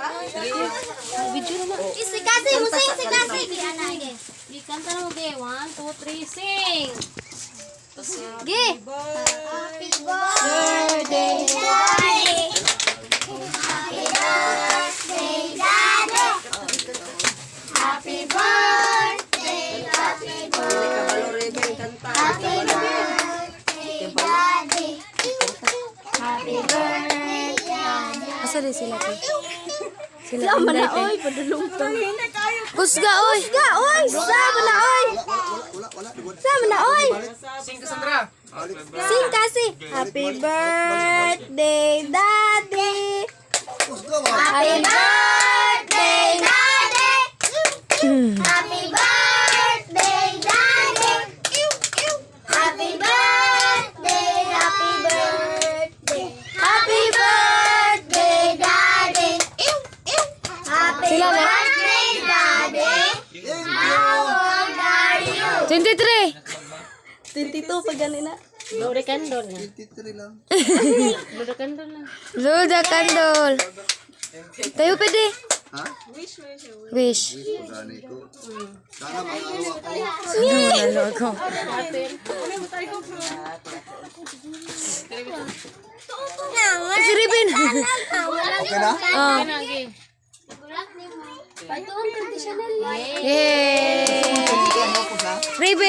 Video naman. Si Kasi, musing si Kasi. Anage. Ikanta na mo, ge. One, two, three, sing! Gi. Happy birthday, Daddy. Happy birthday, Daddy. Happy birthday, happy birthday. Happy birthday, Daddy. Happy birthday, Daddy. Asa din sila to? Sila Sama na, oy, padulong to. Husga, oy. Husga, oy. Sama na, oy. Sama na, oy. Sing Cassandra. Sing kasi. Happy birthday, Daddy. Happy birthday, Daddy. Happy birthday, Daddy. Happy birthday, happy birthday. Happy birthday, Daddy. Happy Sila na? are you? 23! 22 pag ganina. Blow candle na. 23 lang. Blow the candle na. The candle. Tayo pwede. Ha? Wish. Gani ko. Sana makakawa ko. Ano ako? Si Ribin. Okay na? Oh. Kaya na, ge. Yay! Ito ang hapos ha? Ribin.